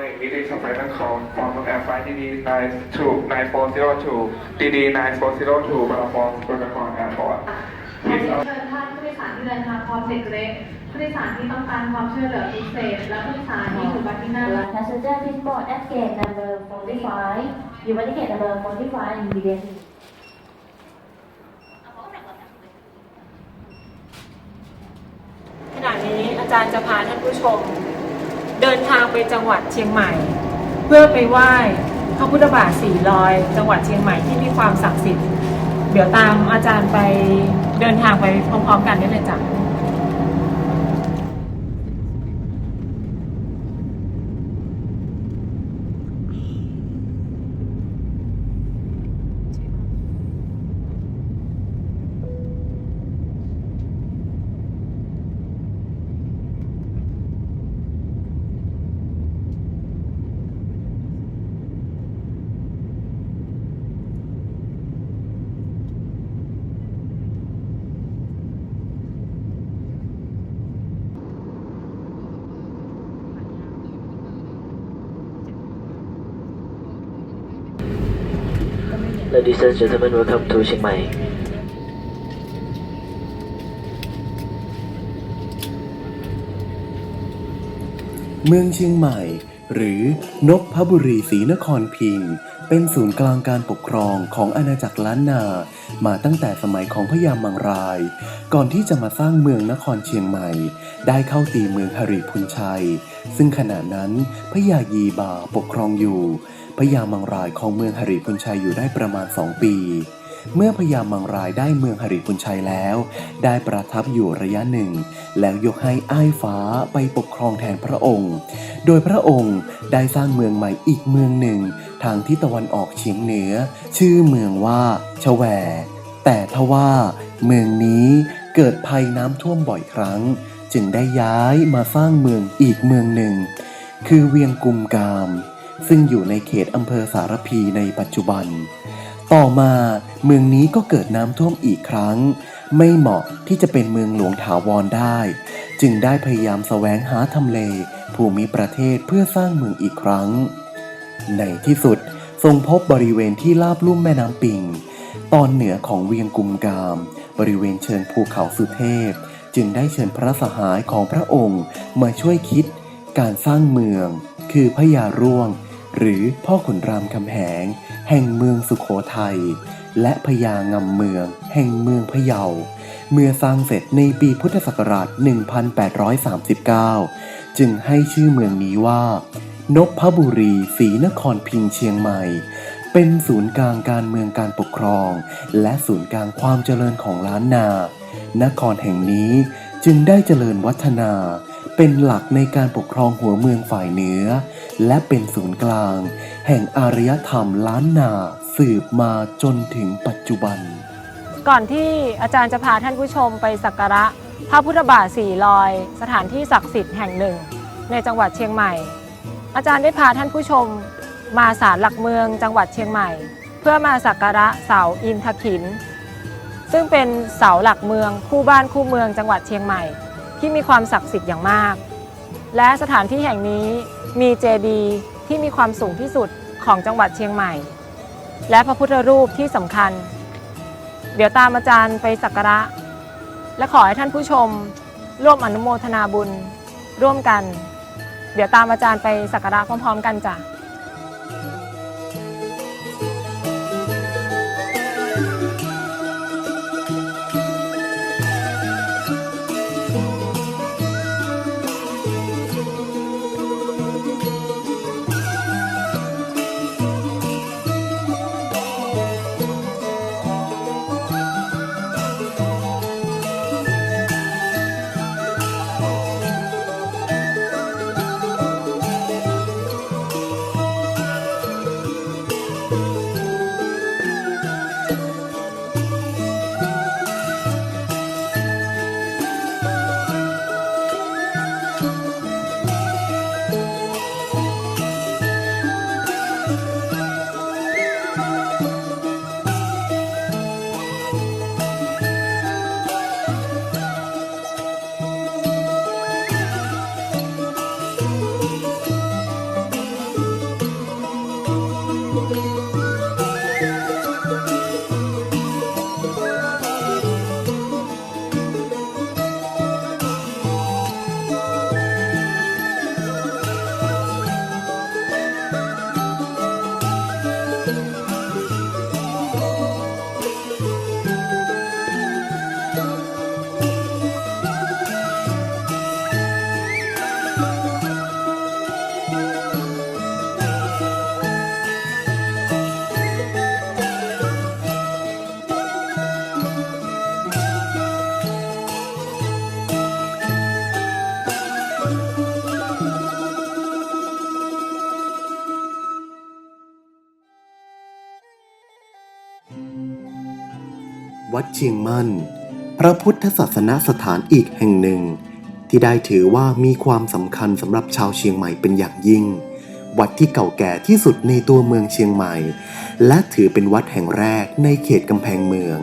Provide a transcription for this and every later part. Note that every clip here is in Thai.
1 Meeting Supply นคร from Airfly DD 92 9402 DD 9402บางฟองสกลนคร Airport ขอเรียนเชิญท่านผู้โดยสารที่เดินทางพร้อมเด็กเล็ผู้โดยสารที่ต้องการความช่วยเหลือพิเศษ และผู้โดยสารที่อยู่บัตรที่นั่ง Passenger please board at gate number 45 อยู่บัตรที่ gate number หนึ่งขณะนี้อาจารย์จะพาท่านผู้ชม เดินทางไปจังหวัดเชียงใหม่ เพื่อไปไหว้พระพุทธบาทสี่ลอย จังหวัดเชียงใหม่ที่มีความศักดิ์สิทธิ์ เดี๋ยวตามอาจารย์ไปเดินทางไปพร้อมๆกันได้เลยจ้ะ Ladies and gentlemen, welcome to Chiang Mai. เมืองเชียงใหม่ หรือนพพบุรีศรีนครพิงค์เป็นศูนย์กลางการปกครองของอาณาจักรล้านนา มาตั้งแต่สมัยของพระยามังราย ก่อนที่จะมาสร้างเมืองนครเชียงใหม่ ได้เข้าตีเมืองหริพุนชัย ซึ่งขณะนั้นพระยายีบาปกครองอยู่ พระยามังรายของเมืองหริพุนชัยอยู่ได้ประมาณสองปี เมื่อพญามังรายได้เมืองหริพุนชัยแล้ว ได้ประทับอยู่ระยะหนึ่ง แล้วยกให้อ้ายฟ้าไปปกครองแทนพระองค์ โดยพระองค์ได้สร้างเมืองใหม่อีกเมืองหนึ่ง ทางทิศตะวันออกเฉียงเหนือ ชื่อเมืองว่าชแว แต่ทว่า เมืองนี้เกิดภัยน้ำท่วมบ่อยครั้ง จึงได้ย้ายมาสร้างเมืองอีกเมืองหนึ่ง คือเวียงกุมกาม ซึ่งอยู่ในเขตอำเภอสารพีในปัจจุบัน ต่อมาเมืองนี้ก็เกิดน้ำท่วมอีกครั้ง ไม่เหมาะที่จะเป็นเมืองหลวงถาวรได้ จึงได้พยายามแสวงหาทำเล ภูมิประเทศเพื่อสร้างเมืองอีกครั้ง ในที่สุดทรงพบบริเวณที่ลาบลุ่มแม่น้ำปิง ตอนเหนือของเวียงกุมกาม บริเวณเชิงภูเขาสุเทพ จึงได้เชิญพระสหายของพระองค์มาช่วยคิดการสร้างเมือง คือพญาร่วง หรือพ่อขุนรามคำแหง แห่งเมืองสุขโขทัย และพญางำเมือง แห่งเมืองพะเยา เมื่อสร้างเสร็จในปีพุทธศักราช 1839 จึงให้ชื่อเมืองนี้ว่านพบุรีศรีนครพิงเชียงใหม่ เป็นศูนย์กลางการเมืองการปกครอง และศูนย์กลางความเจริญของล้านนา นครแห่งนี้จึงได้เจริญวัฒนา เป็นหลักในการปกครองหัวเมืองฝ่ายเหนือ และเป็นศูนย์กลาง แห่งอารยธรรมล้านนาสืบมาจนถึงปัจจุบัน ก่อนที่อาจารย์จะพาท่านผู้ชมไปสักการะพระพุทธบาทสี่ลอย สถานที่ศักดิ์สิทธิ์แห่งหนึ่ง ในจังหวัดเชียงใหม่ อาจารย์ได้พาท่านผู้ชม มาศาลหลักเมืองจังหวัดเชียงใหม่ เพื่อมาสักการะเสาอินทขิน ซึ่งเป็นเสาหลักเมืองคู่บ้านคู่เมืองจังหวัดเชียงใหม่ ที่มีความศักดิ์สิทธิ์อย่างมาก และสถานที่แห่งนี้มีเจดีย์ที่มีความสูงที่สุดของจังหวัดเชียงใหม่ และพระพุทธรูปที่สำคัญ เดี๋ยวตามอาจารย์ไปสักการะ และขอให้ท่านผู้ชม ร่วมอนุโมทนาบุญร่วมกัน เดี๋ยวตามอาจารย์ไปสักการะพร้อมๆ กันจ้ะ วัดเชียงมั่น พระพุทธศาสนสถานอีกแห่งหนึ่ง ที่ได้ถือว่ามีความสำคัญสำหรับชาวเชียงใหม่เป็นอย่างยิ่ง วัดที่เก่าแก่ที่สุดในตัวเมืองเชียงใหม่ และถือเป็นวัดแห่งแรกในเขตกำแพงเมือง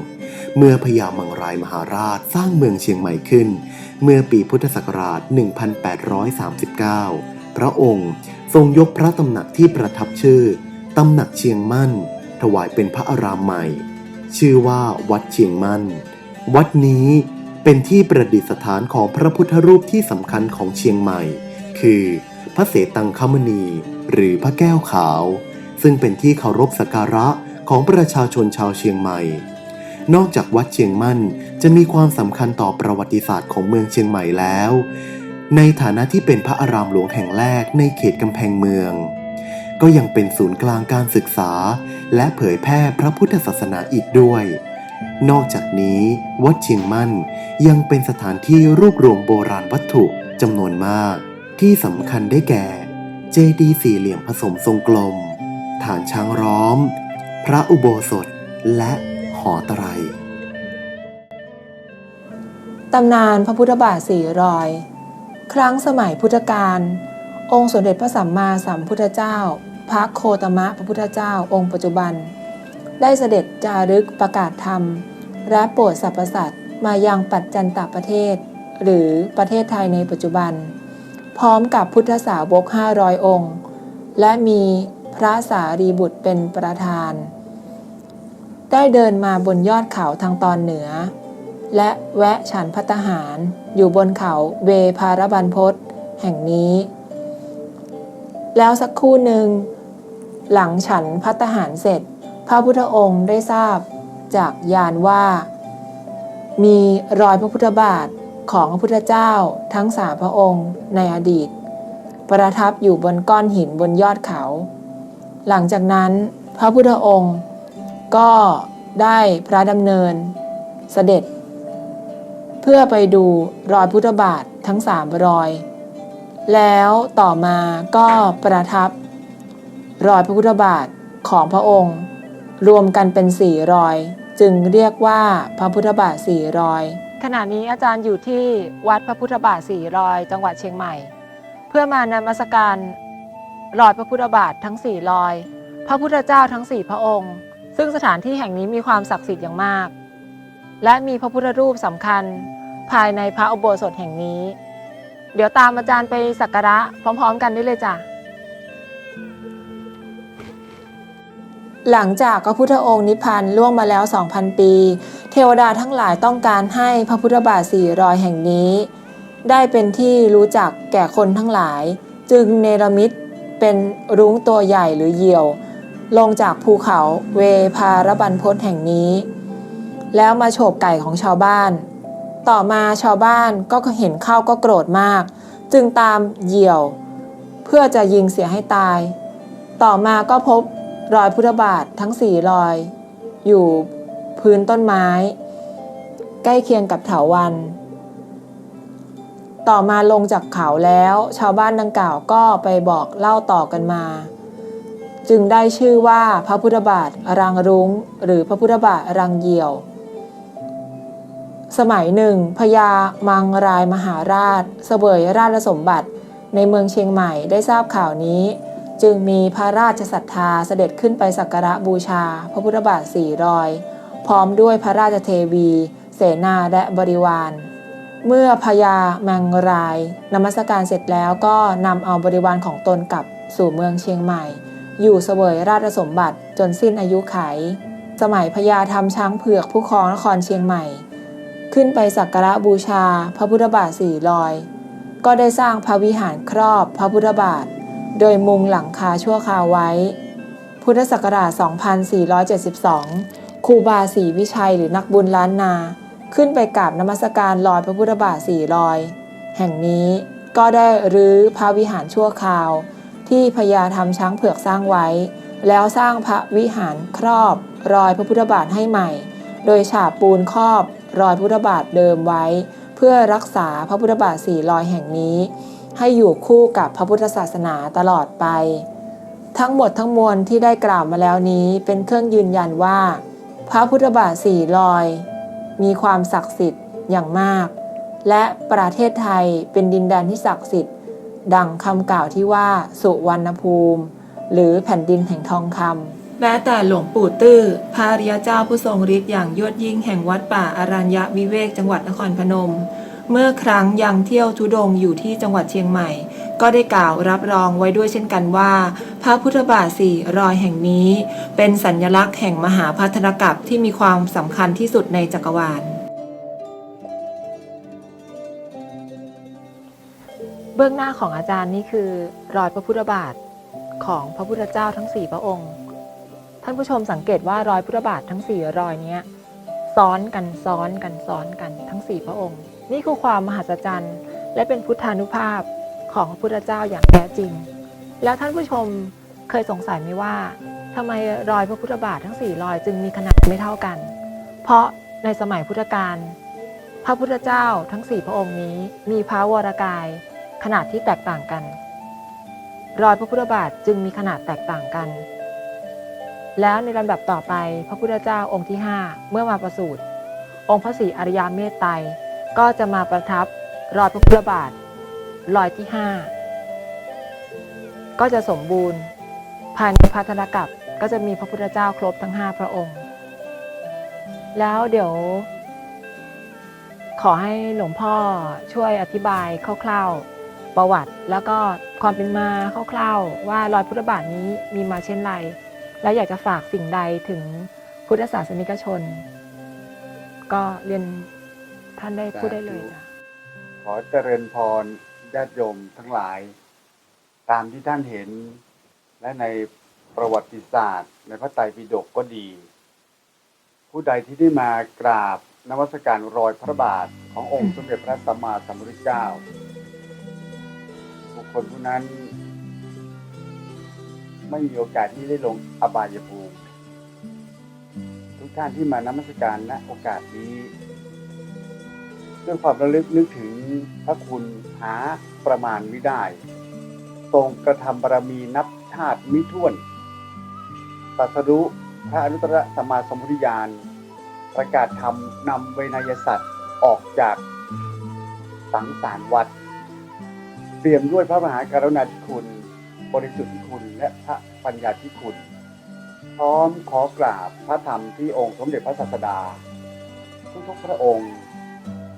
เมื่อพญามังรายมหาราชสร้างเมืองเชียงใหม่ขึ้น เมื่อปีพุทธศักราช 1839 พระองค์ทรงยกพระตำหนักที่ประทับชื่อตำหนักเชียงมั่น ถวายเป็นพระอารามใหม่ ชื่อว่าวัดเชียงมั่น วัดนี้เป็นที่ประดิษฐานของพระพุทธรูปที่สำคัญของเชียงใหม่ คือ พระเสตังคมณี หรือพระแก้วขาว ซึ่งเป็นที่เคารพสักการะของประชาชนชาวเชียงใหม่ นอกจากวัดเชียงมั่นจะมีความสำคัญต่อประวัติศาสตร์ของเมืองเชียงใหม่แล้ว ในฐานะที่เป็นพระอารามหลวงแห่งแรกในเขตกำแพงเมือง ก็ยังเป็นศูนย์กลางการศึกษา และเผยแพร่พระพุทธศาสนาอีกด้วย นอกจากนี้ วัดเชียงมั่นยังเป็นสถานที่รวบรวมโบราณวัตถุจำนวนมาก ที่สำคัญได้แก่ เจดีย์สี่เหลี่ยมผสมทรงกลม ฐานช้างร้อม พระอุโบสถ และหอไตรตำนานพระพุทธบาทสี่รอย ครั้งสมัยพุทธกาลองค์สมเด็จพระสัมมาสัมพุทธเจ้า พระโคตมะพระพุทธเจ้าองค์ปัจจุบัน ได้เสด็จจารึกประกาศธรรม และโปรดสรรพสัตว์มายังปัจจันตประเทศ หรือประเทศไทยในปัจจุบัน พร้อมกับพุทธสาวก 500 องค์ และมีพระสารีบุตรเป็นประธาน ได้เดินมาบนยอดเขาทางตอนเหนือ และแวะฉันพัตหาร อยู่บนเขาเวพารบันพศแห่งนี้ แล้วสักครู่หนึ่ง หลังฉันพัตตาหารเสร็จ พระพุทธองค์ได้ทราบจากยานว่า มีรอยพระพุทธบาทของพระพุทธเจ้าทั้งสามพระองค์ในอดีต ประทับอยู่บนก้อนหินบนยอดเขา หลังจากนั้นพระพุทธองค์ก็ได้พระดำเนินเสด็จ เพื่อไปดูรอยพุทธบาททั้งสามรอย แล้วต่อมาก็ประทับ รอยพระพุทธบาทของพระองค์ รวมกันเป็นสี่รอย จึงเรียกว่าพระพุทธบาทสี่รอยขณะนี้อาจารย์อยู่ที่วัดพระพุทธบาทสี่รอย จังหวัดเชียงใหม่ เพื่อมานมัสการรอยพระพุทธบาททั้งสี่รอย พระพุทธเจ้าทั้งสี่พระองค์ ซึ่งสถานที่แห่งนี้มีความศักดิ์สิทธิ์อย่างมาก และมีพระพุทธรูปสำคัญภายในพระอุโบสถแห่งนี้ เดี๋ยวตามอาจารย์ไปสักการะพร้อม ๆ กันได้เลยจ้ะ หลังจากพระพุทธองค์นิพพานล่วงมาแล้ว 2,000 ปี เทวดาทั้งหลายต้องการให้พระพุทธบาทสี่รอยแห่งนี้ ได้เป็นที่รู้จักแก่คนทั้งหลาย จึงเนรมิตเป็นรุ้งตัวใหญ่หรือเหยี่ยว ลงจากภูเขาเวพารบันพศแห่งนี้ แล้วมาโฉบไก่ของชาวบ้าน ต่อมาชาวบ้านก็เห็นเข้าก็โกรธมาก จึงตามเหยี่ยว เพื่อจะยิงเสียให้ตาย ต่อมาก็พบ รอยพุทธบาททั้งสี่รอย อยู่พื้นต้นไม้ ใกล้เคียงกับเถาวัน ต่อมาลงจากเขาแล้ว ชาวบ้านดังกล่าวก็ไปบอกเล่าต่อกันมา จึงได้ชื่อว่าพระพุทธบาทรังรุง้ง หรือพระพุทธบาทรังเหยี่ยว สมัยหนึ่งพญามังรายมหาราช เสวยราชสมบัติในเมืองเชียงใหม่ได้ทราบข่าวนี้ จึงมีพระราชศรัทธาเสด็จขึ้นไปสักการะบูชา พระพุทธบาทสี่รอย พร้อมด้วยพระราชเทวี เสนาและบริวาร เมื่อพญามังรายนมัสการเสร็จแล้วก็นำเอาบริวารของตนกลับสู่เมืองเชียงใหม่ อยู่เสวยราชสมบัติจนสิ้นอายุไข สมัยพญาทำช้างเผือกผู้ครองนครเชียงใหม่ ขึ้นไปสักการะบูชา พระพุทธบาทสี่รอย ก็ได้สร้างพระวิหารครอบพระพุทธบาท โดยมุงหลังคาชั่วคราวไว้ พุทธศักราช 2472 ครูบาศรีวิชัยหรือนักบุญล้านนา ขึ้นไปกราบนมัสการลอยพระพุทธบาทสี่รอย แห่งนี้ก็ได้รื้อพระวิหารชั่วคราว ที่พญาธรรมช้างเผือกสร้างไว้ แล้วสร้างพระวิหารครอบรอยพระพุทธบาทให้ใหม่ โดยฉาบปูนครอบรอยพุทธบาทเดิมไว้ เพื่อรักษาพระพุทธบาทสี่รอยแห่งนี้ ให้อยู่คู่กับพระพุทธศาสนาตลอดไป ทั้งหมดทั้งมวลที่ได้กล่าวมาแล้วนี้เป็นเครื่องยืนยันว่า พระพุทธบาทสี่รอย มีความศักดิ์สิทธิ์อย่างมาก และประเทศไทยเป็นดินแดนที่ศักดิ์สิทธิ์ ดังคำกล่าวที่ว่าสุวรรณภูมิ หรือแผ่นดินแห่งทองคำแม้แต่หลวงปู่ตื้อพระริยเจ้าผู้ทรงฤทธิ์อย่างยอดยิ่งแห่งวัดป่าอารัญญวิเวกจังหวัดนครพนม เมื่อครั้งยังเที่ยวทุดงอยู่ที่จังหวัดเชียงใหม่ ก็ได้กล่าวรับรองไว้ด้วยเช่นกันว่า พระพุทธบาทสี่รอยแห่งนี้ เป็นสัญลักษณ์แห่งมหาพัฒนกัปที่มีความสำคัญที่สุดในจักรวาล เบื้องหน้าของอาจารย์นี่คือ รอยพระพุทธบาทของพระพุทธเจ้าทั้งสี่พระองค์ ท่านผู้ชมสังเกตว่ารอยพุทธบาททั้งสี่รอยนี้ซ้อนกันซ้อนกันซ้อนกันทั้งสี่พระองค์ นี่คือความมหัศจรรย์ และเป็นพุทธานุภาพของพระพุทธเจ้าอย่างแท้จริง แล้วท่านผู้ชมเคยสงสัยไหมว่าทำไมรอยพระพุทธบาททั้งสี่รอยจึงมีขนาดไม่เท่ากัน เพราะในสมัยพุทธกาลพระพุทธเจ้าทั้งสี่พระองค์นี้มีพระวรกายขนาดที่แตกต่างกัน รอยพระพุทธบาทจึงมีขนาดแตกต่างกัน แล้วในลำดับต่อไปพระพุทธเจ้าองค์ที่ 5 เมื่อมาประสูติองค์พระศรีอริยเมตไตร ก็จะมาประทับรอยพระพุทธบาทรอยที่5ก็จะสมบูรณ์ภายในพัฒนกับก็จะมีพระพุทธเจ้าครบทั้ง5พระองค์ แล้วเดี๋ยว ขอให้หลวงพ่อช่วยอธิบายคร่าวๆประวัติ แล้วก็ความเป็นมาคร่าวๆว่ารอยพุทธบาทนี้มีมาเช่นไร และอยากจะฝากสิ่งใดถึงพุทธศาสนิกชน ก็เรียน ท่านได้พูดได้เลยจ้ะขอเจริญพรญาติโยมทั้งหลาย ตามที่ท่านเห็น และในประวัติศาสตร์ ในพระไตรปิฎกก็ดี ผู้ใดที่ได้มากราบนวัสการรอยพระบาทขององค์สมเด็จพระสัมมาสัมพุทธเจ้า บุคคลผู้นั้น ไม่มีโอกาสที่ได้ลงอบายภูมิทุกท่านที่มานมัสการณโอกาสนี้ ด้วยความระลึกนึกถึงพระคุณหาประมาณไม่ได้ ทรงกระทำบารมีนับชาติมิถ้วนตัสรู้พระอนุตตรสัมมาสัมพุทธญาณ ประกาศธรรมนำเวนยสัตว์ออกจากสังสารวัฏเตรียมด้วยพระมหากรุณาธิคุณ บริสุทธิคุณและพระปัญญาธิคุณ พร้อมขอกราบพระธรรมที่องค์สมเด็จพระศาสดา ทุกๆพระองค์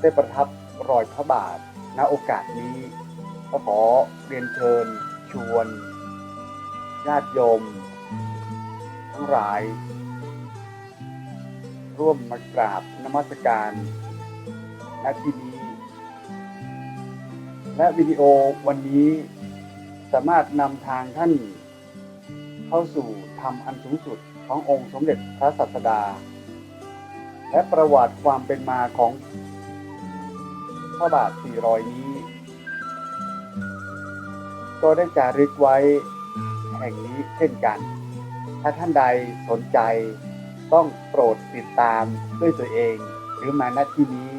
ได้ประทับรอยพระบาทณโอกาสนี้ก็ขอเรียนเชิญชวนญาติโยม ทั้งหลาย ร่วมมากราบนมัสการณที่นี้และวิดีโอวันนี้สามารถนำทางท่าน เข้าสู่ธรรมอันสูงสุดขององค์สมเด็จพระสัสดา และประวัติความเป็นมาของ ระบาท400นี้ ก็ได้จารึกไว้แห่งนี้เช่นกัน ถ้าท่านใดสนใจต้องโปรดติดตามด้วยตัวเอง หรือมาณที่นี้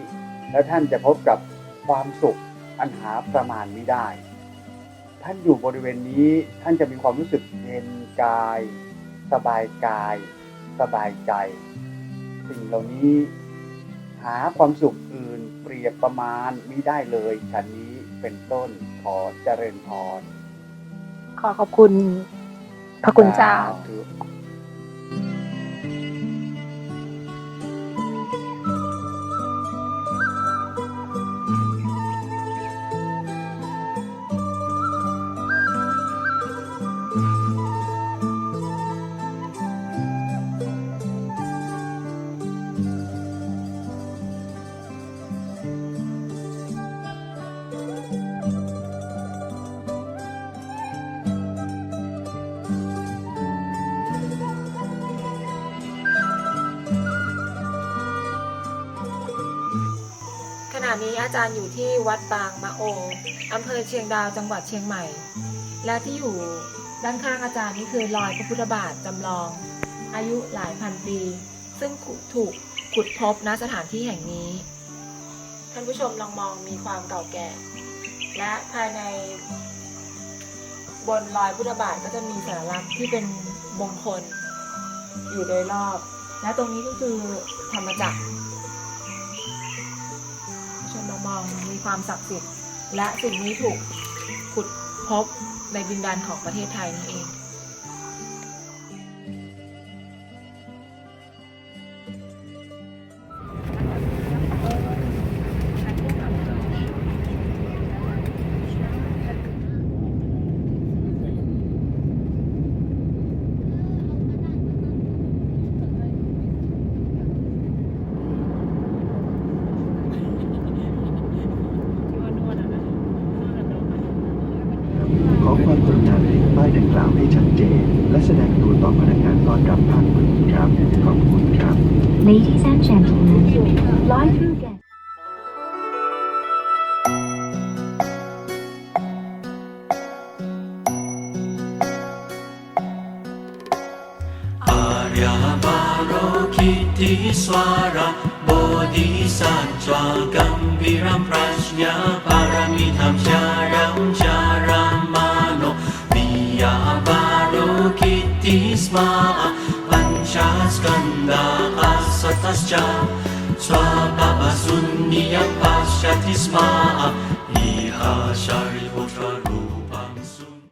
แล้วท่านจะพบกับความสุขอันหาประมาณไม่ได้ ท่านอยู่บริเวณนี้ท่านจะมีความรู้สึกเย็นกาย สบายกาย สบายใจ สิ่งเหล่านี้ หาความสุขอื่น รียบประมาณมิได้เลยฉันนี้เป็นต้นขอเจริญพรขอขอบคุณพระคุณเจ้าสธุ นี้อาจารย์อยู่ที่วัดบางมะโออำเภอเชียงดาวจังหวัดเชียงใหม่ และที่อยู่ด้านข้างอาจารย์นี่คือรอยพระพุทธบาทจำลอง อายุหลายพันปี ซึ่งถูกขุดพบณสถานที่แห่งนี้ ท่านผู้ชมลองมองมีความเก่าแก่ และภายใน บนรอยพุทธบาทก็จะมีสัญลักษณ์ที่เป็นมงคลอยู่โดยรอบ และตรงนี้ก็คือธรรมจักร องมีความศักดิ์สิทธิ์ และสิ่งนี้ถูกขุดพบในดินแดนของประเทศไทยนี่เอง स्वगम्भीरप्रज्ञा परमिदं चारं चारं मानो पिया कीर्ति स्म हा असतश्च स्वपवशून्यं पश्यति स्म